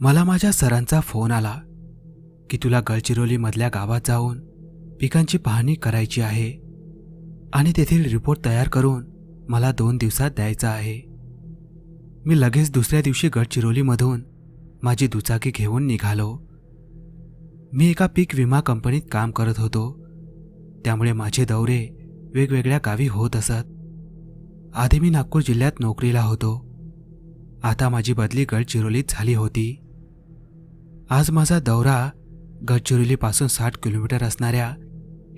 मला माझ्या सरांचा फोन आला की तुला गडचिरोलीमधल्या गावात जाऊन पिकांची पाहणी करायची आहे आणि तेथील रिपोर्ट तयार करून मला दोन दिवसात द्यायचा आहे. मी लगेच दुसऱ्या दिवशी गडचिरोलीमधून माझी दुचाकी घेऊन निघालो. मी एका पीक विमा कंपनीत काम करत होतो. त्यामुळे माझे दौरे वेगवेगळ्या गावी होत असत. आधी मी नागपूर जिल्ह्यात नोकरीला होतो. आता माझी बदली गडचिरोलीत झाली होती. आज माझा दौरा गडचिरोलीपासून साठ किलोमीटर असणाऱ्या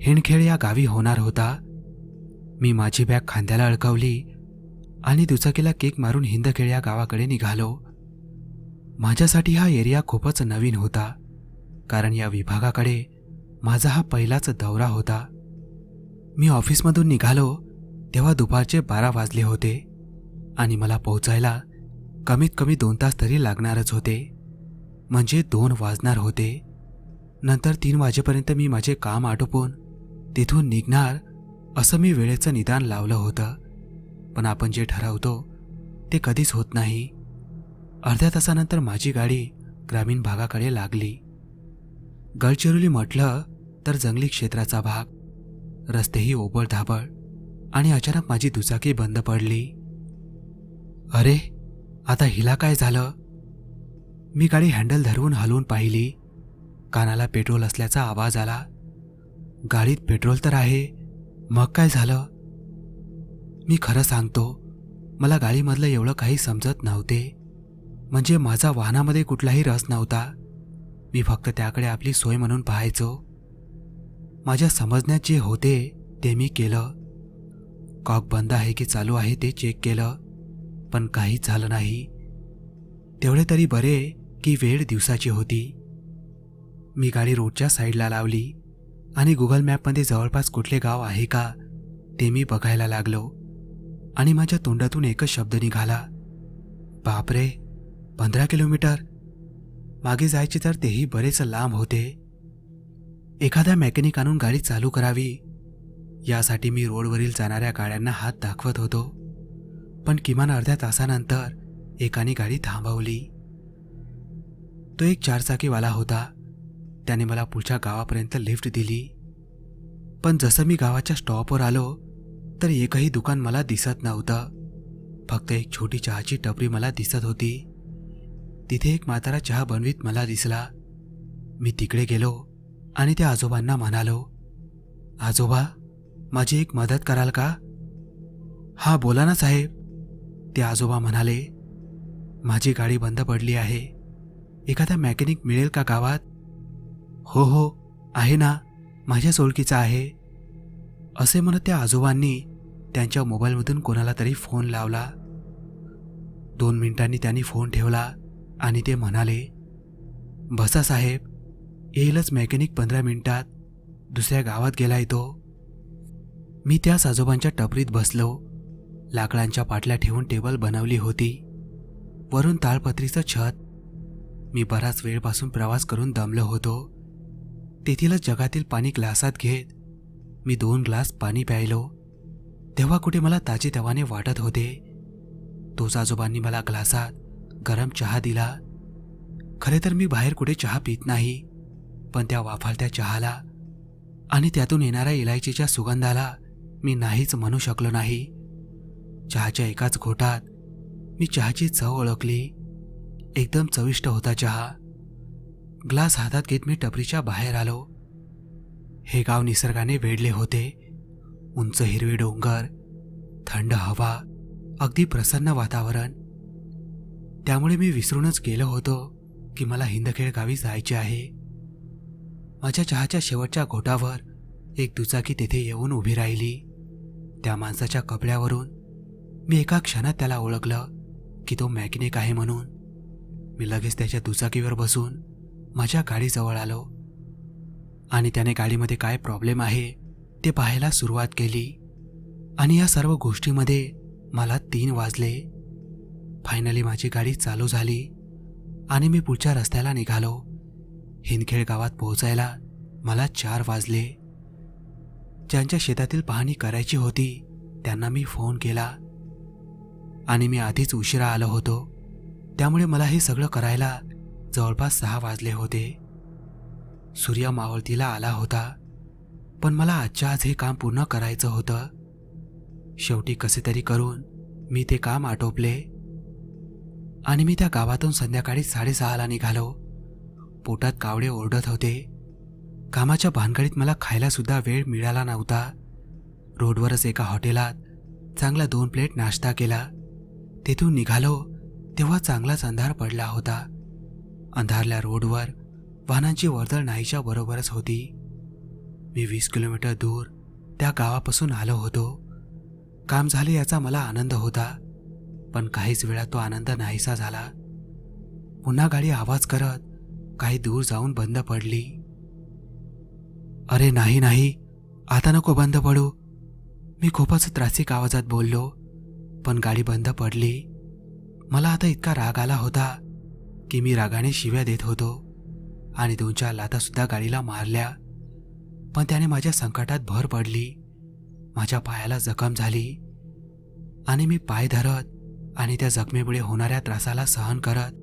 हिणखेड या गावी होणार होता. मी माझी बॅग खांद्याला अडकवली आणि दुचाकीला केक मारून हिंदखेड या गावाकडे निघालो. माझ्यासाठी हा एरिया खूपच नवीन होता. कारण या विभागाकडे माझा हा पहिलाच दौरा होता. मी ऑफिसमधून निघालो तेव्हा दुपारचे बारा वाजले होते आणि मला पोहोचायला कमीत कमी दोन तास तरी लागणारच होते. म्हणजे दोन वाजणार होते. नंतर तीन वाजेपर्यंत मी माझे काम आटोपून तिथून निघणार असं मी वेळेचं निदान लावलं होतं. पण आपण जे ठरवतो ते कधीच होत नाही. अर्ध्या तासानंतर माझी गाडी ग्रामीण भागाकडे लागली. गडचिरोली म्हटलं तर जंगली क्षेत्राचा भाग. रस्तेही ओबळधाबळ आणि अचानक माझी दुचाकी बंद पडली. अरे आता हिला काय झालं? मी गाडी हँडल धरवून हलवून पाहिली. कानाला पेट्रोल असल्याचा आवाज आला. गाडीत पेट्रोल तर आहे मग काय झालं? मी खरं सांगतो मला गाडीमधलं एवढं काही समजत नव्हते. म्हणजे माझा वाहनामध्ये कुठलाही रस नव्हता. मी फक्त त्याकडे आपली सोय म्हणून पाहायचो. माझ्या समजण्यात जे होते ते मी केलं. कॉक बंद आहे की चालू आहे ते चेक केलं पण काहीच झालं नाही. तेवढे तरी बरे की वेळ दिवसाची होती. मी गाडी रोडच्या साईडला लावली आणि गुगल मॅपमध्ये जवळपास कुठले गाव आहे का ते मी बघायला लागलो आणि माझ्या तोंडातून एकच शब्द निघाला. बापरे पंधरा किलोमीटर? मागे जायचे तर तेही बरेच लांब होते. एखाद्या मेकॅनिक आणून गाडी चालू करावी. यासाठी मी रोडवरील जाणाऱ्या गाड्यांना हात दाखवत होतो. पण किमान अर्ध्या तासानंतर एकाने गाडी थांबवली. तो एक चारचाकीवाला होता. त्याने मला पुढच्या गावापर्यंत लिफ्ट दिली. पण जसं मी गावाच्या स्टॉपवर आलो तर एकही दुकान मला दिसत नव्हतं. फक्त एक छोटी चहाची टपरी मला दिसत होती. तिथे एक म्हातारा चहा बनवीत मला दिसला. मी तिकडे गेलो आणि त्या आजोबांना म्हणालो आजोबा माझी एक मदत कराल का? हा बोला ना साहेब. ते आजोबा म्हणाले माझी गाडी बंद पडली आहे. एखादा मॅकॅनिक मिळेल का गावात? हो हो आहे ना माझ्याच ओळखीचा आहे. असे म्हणत त्या आजोबांनी त्यांच्या मोबाईलमधून कोणाला तरी फोन लावला. दोन मिनिटांनी त्यांनी फोन ठेवला. आणि ते म्हणाले बसा साहेब येईलच मेकॅनिक पंधरा मिनिटात. दुसऱ्या गावात गेलाय तो. मी त्याच आजोबांच्या टपरीत बसलो. लाकडांच्या पाटल्या ठेवून टेबल बनवली होती. वरून ताळपत्रीचं छत. मी बराच वेळपासून प्रवास करून दमलो होतो. तेथीलच जगातील पाणी ग्लासात घेत मी दोन ग्लास पाणी प्यायलो. तेव्हा कुठे मला ताजे तवाने वाटत होते. तोच आजोबांनी मला ग्लासात गरम चहा दिला. खरे तर मी बाहेर कुठे चहा पित नाही पण त्या वाफाळत्या चहाला आणि त्यातून येणाऱ्या इलायचीच्या सुगंधाला मी नाहीच म्हणू शकलो नाही. चहाच्या एकाच घोटात मी चहाची चव ओळखली. एकदम चविष्ट होता चहा. ग्लास हातात घेत मी टपरीच्या बाहेर आलो. हे गाव निसर्गाने वेढले होते. उंच हिरवे डोंगर थंड हवा अगदी प्रसन्न वातावरण. त्यामुळे मी विसरूनच गेलो होतो की मला हिंदखेड गावी जायचे आहे. माझ्या चहाच्या शेवटच्या घोटावर एक दुचाकी तेथे येऊन उभी राहिली. त्या माणसाच्या कपड्यावरून मी एका क्षणात त्याला ओळखलं की तो मॅकॅनिक आहे म्हणून. मी लगेच त्याच्या दुचाकीवर बसून माझ्या गाडीजवळ आलो. आणि त्याने गाडीमध्ये काय प्रॉब्लेम आहे ते पाहायला सुरुवात केली. आणि या सर्व गोष्टीमध्ये मला तीन वाजले. फायनली माझी गाडी चालू झाली आणि मी पुढच्या रस्त्याला निघालो. हिंदखेड गावात पोहोचायला मला चार वाजले. ज्यांच्या शेतातील पाहणी करायची होती त्यांना मी फोन केला. आणि मी आधीच उशिरा आलो होतो. त्यामुळे मला हे सगळं करायला जवळपास सहा वाजले होते. सूर्य मावळतीला आला होता पण मला आजच्या आज हे काम पूर्ण करायचं होतं. शेवटी कसे तरी करून मी ते काम आटोपले. आणि मी त्या गावातून संध्याकाळी साडेसहाला निघालो. पोटात कावडे ओरडत होते. कामाच्या भानगडीत मला खायलासुद्धा वेळ मिळाला नव्हता. रोडवरच एका हॉटेलात चांगला दोन प्लेट नाश्ता केला. तिथून निघालो तेव्हा चांगलाच अंधार पडला होता. अंधारल्या रोडवर वाहनांची वर्दळ नाहीच्या बरोबरच होती. मी वीस किलोमीटर दूर त्या गावापासून आलो होतो. काम झाले याचा मला आनंद होता. पण काहीच वेळा तो आनंद नाहीसा झाला. पुन्हा गाडी आवाज करत काही दूर जाऊन बंद पडली. अरे नाही नाही आता नको बंद पडू. मी खूपच त्रासिक आवाजात बोललो पण गाडी बंद पडली. मला आता इतका राग आला होता की मी रागाने शिव्या देत होतो आणि दोन चार लातासुद्धा गाडीला मारल्या. पण त्याने माझ्या संकटात भर पडली. माझ्या पायाला जखम झाली आणि मी पाय धरत आणि त्या जखमेमुळे होणाऱ्या त्रासाला सहन करत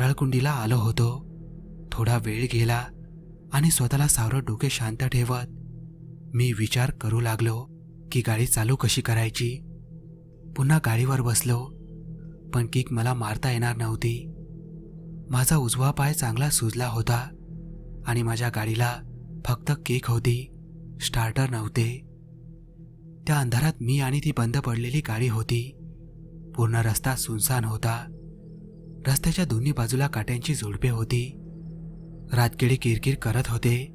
रळकुंडीला आलो होतो. थोडा वेळ गेला आणि स्वतःला सावरं डोके शांत ठेवत मी विचार करू लागलो की गाडी चालू कशी करायची. पुन्हा गाडीवर बसलो पण किक मला मारता येणार नव्हती. माझा उजवा पाय चांगला सुजला होता आणि माझ्या गाडीला फक्त केक होती स्टार्टर नव्हते. त्या अंधारात मी आणि ती बंद पडलेली गाडी होती. पूर्ण रस्ता सुनसान होता. रस्त्याच्या दोन्ही बाजूला काट्यांची झुडपे होती. रातकिडी किरकिर करत होते.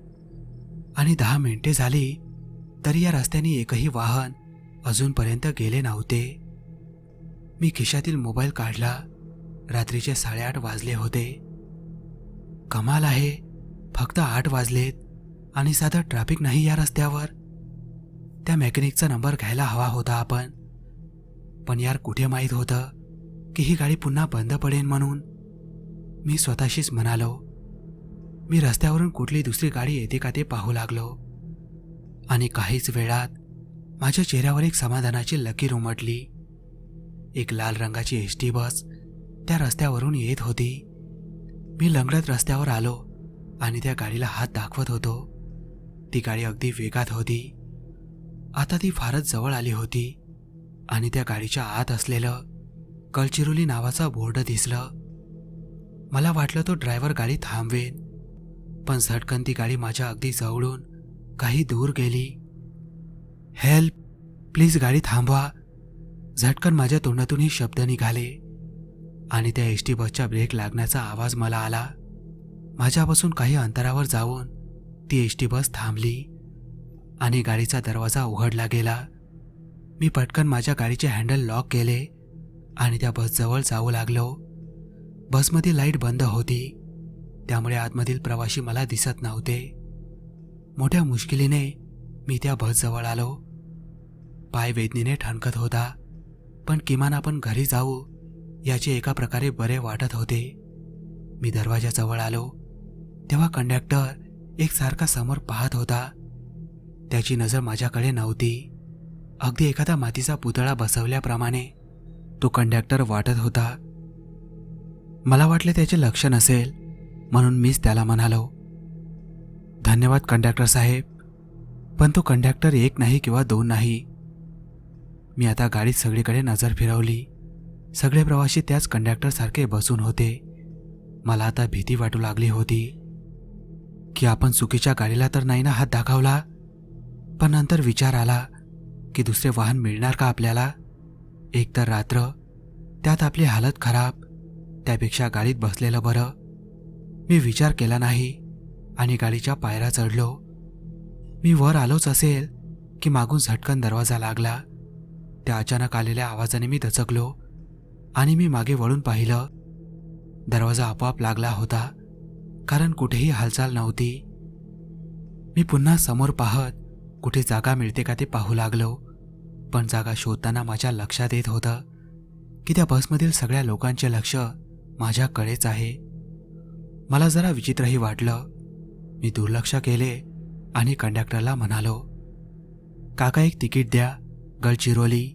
आणि दहा मिनिटे झाली तरी या रस्त्याने एकही वाहन अजूनपर्यंत गेले नव्हते. मी खिशातील मोबाईल काढला. रात्रीचे साडेआठ वाजले होते. कमाल आहे फक्त आठ वाजलेत आणि साधं ट्रॅफिक नाही या रस्त्यावर. त्या मेकॅनिकचा नंबर घ्यायला हवा होता आपण. पण यार कुठे माहीत होतं की ही गाडी पुन्हा बंद पडेन म्हणून? मी स्वतःशीच म्हणालो. मी रस्त्यावरून कुठली दुसरी गाडी येते का ते पाहू लागलो. आणि काहीच वेळात माझ्या चेहऱ्यावर एक समाधानाची लकीर उमटली. एक लाल रंगाची एस टी बस त्या रस्त्यावरून येत होती. मी लंगडत रस्त्यावर आलो आणि त्या गाडीला हात दाखवत होतो. ती गाडी अगदी वेगात होती. आता ती फारच जवळ आली होती. आणि त्या गाडीच्या आत असलेलं कळचिरोली नावाचा बोर्ड दिसलं. मला वाटलं तो ड्रायव्हर गाडी थांबवेन पण झटकन ती गाडी माझ्या अगदी जवळून काही दूर गेली. हेल्प प्लीज गाडी थांबवा. झटकन माझ्या तोंडातून शब्द निघाले आणि त्या एस टी बसच्या ब्रेक लागण्याचा आवाज मला आला. माझ्यापासून काही अंतरावर जाऊन ती एस टी बस थांबली आणि गाडीचा दरवाजा उघडला गेला. मी पटकन माझ्या गाडीचे हँडल लॉक केले आणि त्या बसजवळ जाऊ लागलो. बसमध्ये लाइट बंद होती. त्यामुळे आतमधील प्रवाशी मला दिसत नव्हते. मोठ्या मुश्किलीने मी त्या बसजवळ आलो. पाय वेदनीने ठणकत होता पण किमान आपण घरी जाऊ याचे एका प्रकारे बरे वाटत होते. मी दरवाजाजवळ आलो. तेव्हा कंडक्टर एकसारखा समोर पाहत होता. त्याची नजर माझ्याकडे नव्हती. अगदी एखादा मातीचा पुतळा बसवल्याप्रमाणे तो कंडक्टर वाटत होता. मला वाटले त्याचे लक्ष नसेल म्हणून मीच त्याला म्हणालो धन्यवाद कंडक्टर साहेब पण तो कंडक्टर एक नाही किंवा दोन नाही. मी आता गाडीत सगळीकडे नजर फिरवली. सगळे प्रवासी त्याच कंडक्टरसारखे बसून होते. मला आता भीती वाटू लागली होती. की आपण चुकीच्या गाडीला तर नाही ना हात दाखवला? पण नंतर विचार आला की दुसरे वाहन मिळणार का आपल्याला? एक तर रात्र त्यात आपली हालत खराब त्यापेक्षा गाडीत बसलेलं बरं. मी विचार केला नाही आणि गाडीच्या पायऱ्या चढलो. मी वर आलोच असेल की मागून झटकन दरवाजा लागला. त्या अचानक आलेल्या आवाजाने मी दचकलो आणि मी मागे वळून पाहिलं. दरवाजा आपोआप लागला होता कारण कुठेही हालचाल नव्हती. मी पुन्हा समोर पाहत कुठे जागा मिळते का ते पाहू लागलो. पण जागा शोधताना माझ्या लक्षात येत होतं की त्या बसमधील सगळ्या लोकांचे लक्ष माझ्याकडेच आहे. मला जरा विचित्रही वाटलं. मी दुर्लक्ष केले आणि कंडक्टरला म्हणालो काका एक तिकीट द्या गडचिरोली.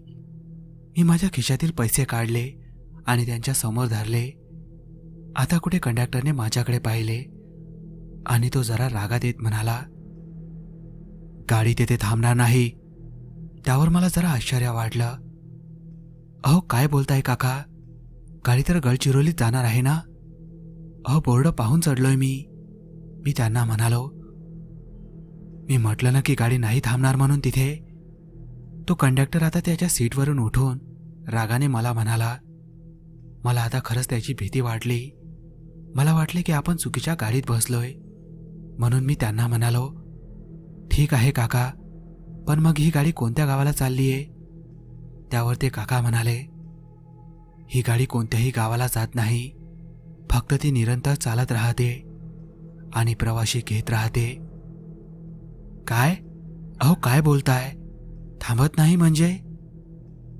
मी माझ्या खिशातील पैसे काढले आणि त्यांच्यासमोर धरले. आता कुठे कंडक्टरने माझ्याकडे पाहिले? आणि तो जरा रागात येत म्हणाला गाडी तेथे थांबणार नाही. त्यावर मला जरा आश्चर्य वाटलं. अहो काय बोलताय काका? गाडी तर गडचिरोलीत जाणार आहे ना? अहो बोर्ड पाहून चढलोय मी. मी त्यांना म्हणालो मी म्हटलं ना की गाडी नाही थांबणार म्हणून तिथे. तो कंडक्टर आता त्याच्या सीटवरून उठून रागाने मला म्हणाला मला आता खरंच त्याची भीती वाटली. मला वाटले की आपण चुकीच्या गाडीत बसलोय. म्हणून मी त्यांना म्हणालो ठीक आहे काका. पण मग ही गाडी कोणत्या गावाला चालली आहे त्यावर ते काका म्हणाले ही गाडी कोणत्याही गावाला जात नाही. फक्त ती निरंतर चालत राहते आणि प्रवाशी घेत राहते. काय? अहो काय बोलताय? थांबत नाही म्हणजे?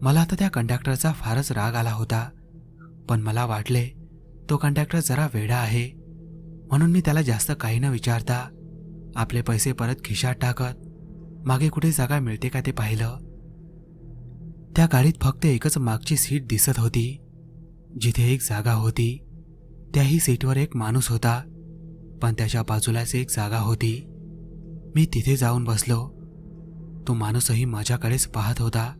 मला आता त्या कंडक्टरचा फारच राग आला होता पण मला वाटले तो कंडक्टर जरा वेडा आहे. म्हणून मी त्याला जास्त काही न विचारता आपले पैसे परत खिशात टाकत मागे कुठे जागा मिळते का ते पाहिलं? त्या गाडीत फक्त एकच मागची सीट दिसत होती. जिथे एक जागा होती त्याही सीटवर एक माणूस होता. पण त्याच्या बाजूलाच एक जागा होती. मी तिथे जाऊन बसलो. तो माणूसही माझ्याकडेच पाहत होता.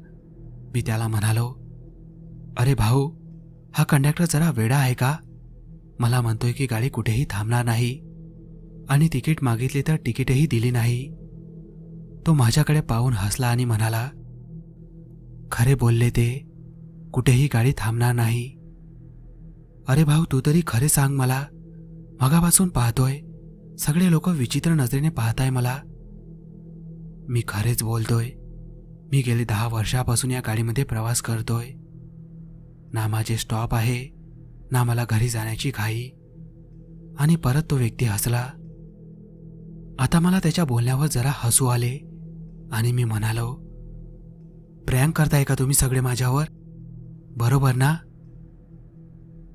मी त्याला म्हणालो अरे भाऊ हा कंडक्टर जरा वेडा आहे का? मला म्हणतोय की गाडी कुठेही थांबणार नाही. आणि तिकीट मागितले तर तिकीटही दिली नाही. तो माझ्याकडे पाहून हसला आणि म्हणाला खरे बोलले ते कुठेही गाडी थांबणार नाही. अरे भाऊ तू तरी खरे सांग मला. मगापासून पाहतोय. सगळे लोक विचित्र नजरेने पाहताय मला. मी खरेच बोलतोय. मी गेले दहा वर्षापासून या गाडीमध्ये प्रवास करतोय. ना माझे स्टॉप आहे ना मला घरी जाण्याची घाई. आणि परत तो व्यक्ती हसला. आता मला त्याच्या बोलण्यावर जरा हसू आले. आणि मी म्हणालो प्रँक करताय का तुम्ही सगळे माझ्यावर? बरोबर ना.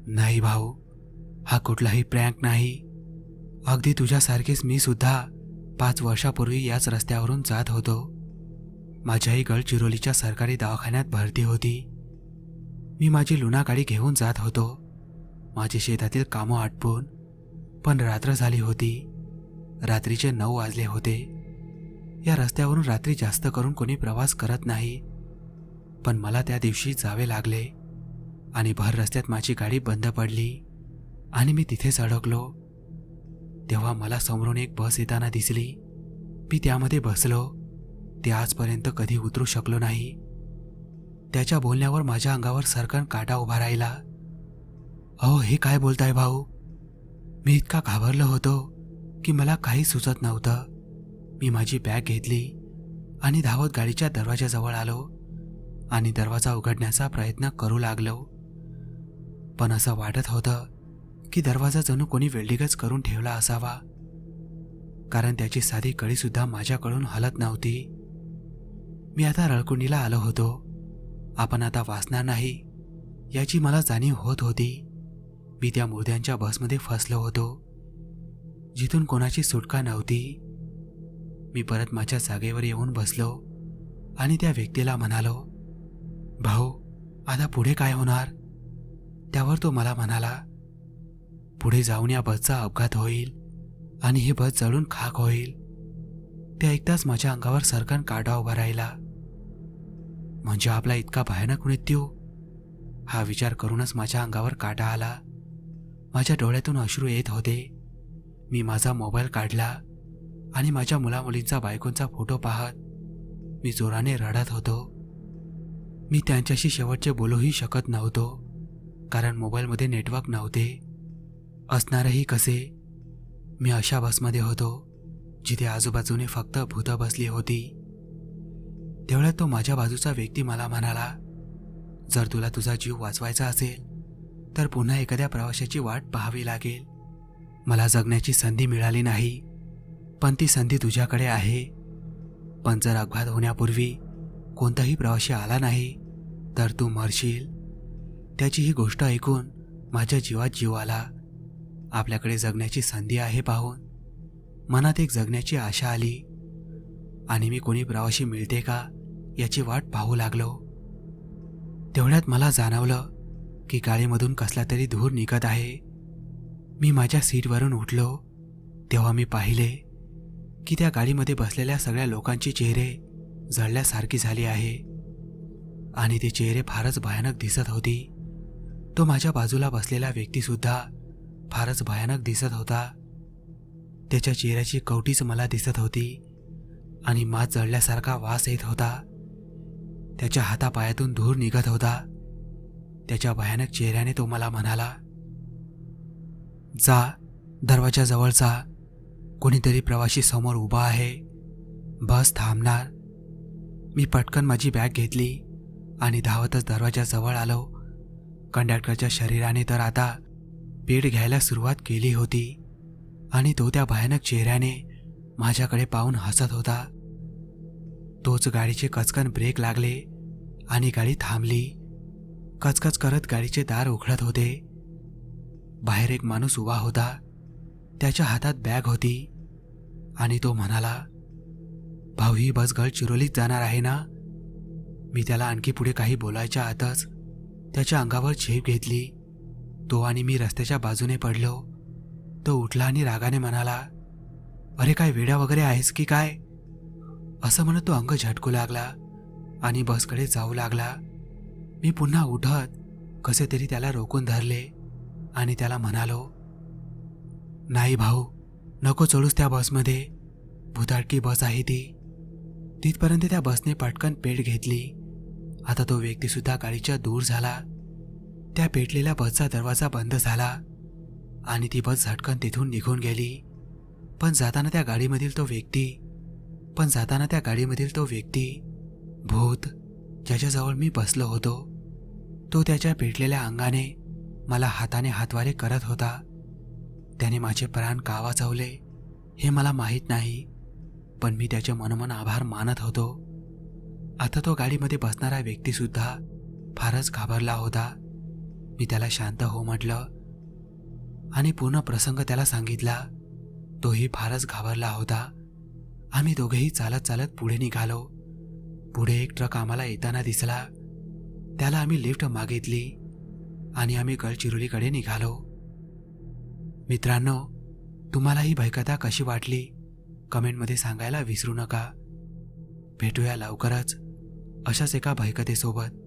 नाही भाऊ हा कुठलाही प्रँक नाही. अगदी तुझ्यासारखेच मी सुद्धा पाच वर्षापूर्वी याच रस्त्यावरून जात होतो. माझ्याही गडचिरोलीच्या सरकारी दवाखान्यात भरती होती. मी माझी लुना गाडी घेऊन जात होतो. माझे शेतातील कामं आटपून पण रात्र झाली होती. रात्रीचे नऊ वाजले होते. या रस्त्यावरून रात्री जास्त करून कोणी प्रवास करत नाही. पण मला त्या दिवशी जावे लागले आणि भर रस्त्यात माझी गाडी बंद पडली आणि मी तिथेच अडकलो. तेव्हा मला समोरून एक बस येताना दिसली. मी त्यामध्ये बसलो. ते आजपर्यंत कधी उतरू शकलो नाही. त्याच्या बोलण्यावर माझ्या अंगावर सरकन काटा उभा राहिला. अहो हे काय बोलताय भाऊ? मी इतका घाबरलो होतो की मला काही सुचत नव्हतं. मी माझी बॅग घेतली आणि धावत गाडीच्या दरवाजाजवळ आलो आणि दरवाजा उघडण्याचा प्रयत्न करू लागलो. पण असं वाटत होतं की दरवाजा जणू कोणी वेल्डिंगच करून ठेवला असावा. कारण त्याची साधी कळीसुद्धा माझ्याकडून हलत नव्हती. मी आता रळकुंडीला आलो होतो. आपण आता वाचणार नाही याची मला जाणीव होत होती. मी त्या मुर्द्यांच्या बसमध्ये फसलो होतो. जिथून कोणाची सुटका नव्हती. मी परत माझ्या जागेवर येऊन बसलो आणि त्या व्यक्तीला म्हणालो भाऊ आता पुढे काय होणार? त्यावर तो मला म्हणाला पुढे जाऊन या बसचा अपघात होईल आणि ही बस जळून खाक होईल. ते ऐकताच माझ्या अंगावर सरकन काटा उभा राहिला. म्हणजे आपला इतका भयानक मृत्यू? हा विचार करूनच माझ्या अंगावर काटा आला. माझ्या डोळ्यातून अश्रू येत होते. मी माझा मोबाईल काढला. आणि माझ्या मुलामुलींचा बायकोंचा फोटो पाहत मी जोराने रडत होतो. मी त्यांच्याशी शेवटचे बोलूही शकत नव्हतो कारण मोबाईलमध्ये नेटवर्क नव्हते. असणारही कसे? मी अशा बसमध्ये होतो जिथे आजूबाजूने फक्त भूतं बसली होती. तेवढ्यात तो माझ्या बाजूचा व्यक्ती मला म्हणाला जर तुला तुझा जीव वाचवायचा असेल तर पुन्हा एखाद्या प्रवाशाची वाट पाहावी लागेल. मला जगण्याची संधी मिळाली नाही. पण ती संधी तुझ्याकडे आहे. पण जर अपघात होण्यापूर्वी कोणताही प्रवासी आला नाही तर तू मरशील. त्याची ही गोष्ट ऐकून माझ्या जीवात जीव आला. आपल्याकडे जगण्याची संधी आहे पाहून. मनात एक जगण्याची आशा आली. आणि मी कोणी प्रवाशी मिळते का याची वाट पाहू लागलो. तेवढ्यात मला जाणवलं की गाडीमधून कसला तरी धूर निघत आहे. मी माझ्या सीटवरून उठलो. तेव्हा मी पाहिले की त्या गाडीमध्ये बसलेल्या सगळ्या लोकांचे चेहरे जळल्यासारखी झाली आहे. आणि ते चेहरे फारच भयानक दिसत होती. तो माझ्या बाजूला बसलेला व्यक्तीसुद्धा फारच भयानक दिसत होता. त्याच्या चेहऱ्याची कवटीच मला दिसत होती आणि मात जळल्यासारखा वास येत होता. त्याच्या हातापायातून धूर निघत होता. त्याच्या भयानक चेहऱ्याने तो मला म्हणाला जा दरवाजाजवळ जा. कोणीतरी प्रवाशी समोर उभा आहे. बस थांबणार. मी पटकन माझी बॅग घेतली आणि धावतच दरवाजाजवळ आलो. कंडक्टरच्या शरीराने तर आता पेट घ्यायला सुरुवात केली होती आणि तो त्या भयानक चेहऱ्याने माझ्याकडे पाहून हसत होता. तोच गाडीचे कचकन ब्रेक लागले आणि गाडी थांबली. कचकच करत गाडीचे दार उघडत होते. बाहेर एक माणूस उभा होता. त्याच्या हातात बॅग होती. आणि तो म्हणाला भाऊ ही बस चिरोलीत जाणार आहे ना? मी त्याला आणखी पुढे काही बोलायच्या आतच त्याच्या अंगावर झेप घेतली. तो आणि मी रस्त्याच्या बाजूने पडलो. तो उठला आणि रागाने म्हणाला अरे काय वेड्या वगैरे आहेस की काय? असं म्हणत तो अंग झटकू लागला आणि बसकडे जाऊ लागला. मी पुन्हा उठत कसे तरी त्याला रोखून धरले आणि त्याला म्हणालो नाही भाऊ नको चढूस त्या बसमध्ये. भुताडकी बस आहे ती. तिथपर्यंत त्या बसने पटकन पेट घेतली. आता तो व्यक्तीसुद्धा गाडीच्या दूर झाला. त्या पेटलेल्या बसचा दरवाजा बंद झाला. आणि ती बस झटकन तिथून निघून गेली. पण जाताना त्या गाडीमधील तो व्यक्ती पण जाताना त्या गाडीमधील तो व्यक्ती भूत ज्याच्याजवळ मी बसलो होतो तो त्याच्या पेटलेल्या अंगाने मला हाताने हातवारे करत होता. त्याने माझे प्राण का वाचवले हे मला माहीत नाही पण मी त्याचे मनोमन आभार मानत होतो. आता तो गाडीमध्ये बसणारा व्यक्तीसुद्धा फारच घाबरला होता. मी त्याला शांत हो म्हटलं आणि पूर्ण प्रसंग त्याला सांगितला. तोही फारच घाबरला होता. आम्ही दोघेही चालत चालत पुढे निघालो. पुढे एक ट्रक आम्हाला येताना दिसला. त्याला आम्ही लिफ्ट मागितली आणि आम्ही गडचिरोलीकडे निघालो. मित्रांनो तुम्हाला ही भयकथा कशी वाटली? कमेंटमध्ये सांगायला विसरू नका. भेटूया लवकरच. अशाच एका भयकथेसोबत.